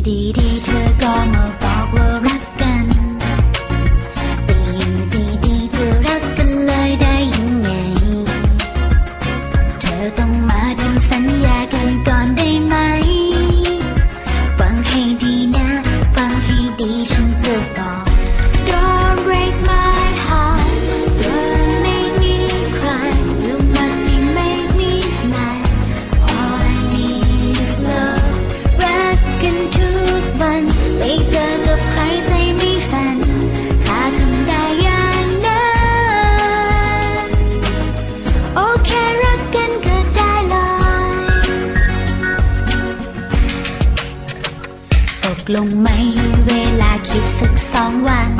DVD กลงไหมเวลาคิดสักสองวัน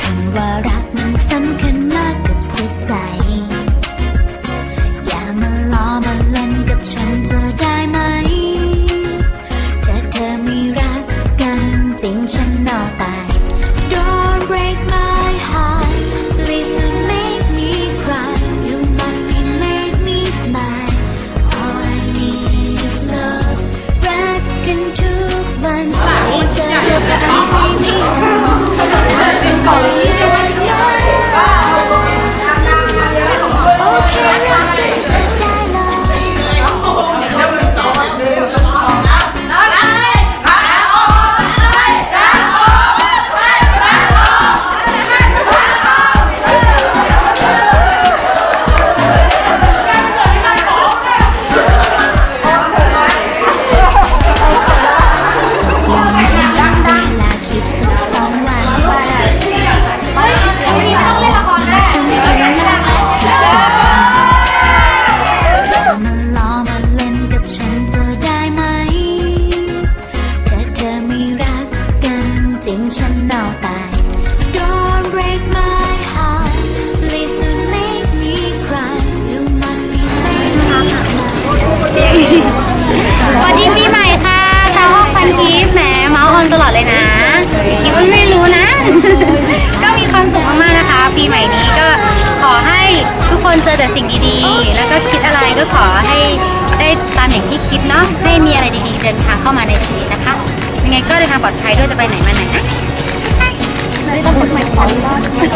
คำว่ารักมันสำคัญ สวัสดีปีใหม่ค่ะ ชาวห้องพันทิพย์แหมเมาส์ออนตลอดเลยนะคิดว่าไม่รู้นะ ก็มีความสุขมากๆนะคะ ปีใหม่นี้ก็ขอให้ทุกคนเจอแต่สิ่งดีๆ แล้วก็คิดอะไรก็ขอให้ได้ตามอย่างที่คิดเนาะให้มีอะไรดีๆ เดินทางเข้ามาในชีวิตนะคะยังไงก็เดินทางปลอดภัยด้วยจะไปไหนมาไหนนะ ขอบคุณนะคะ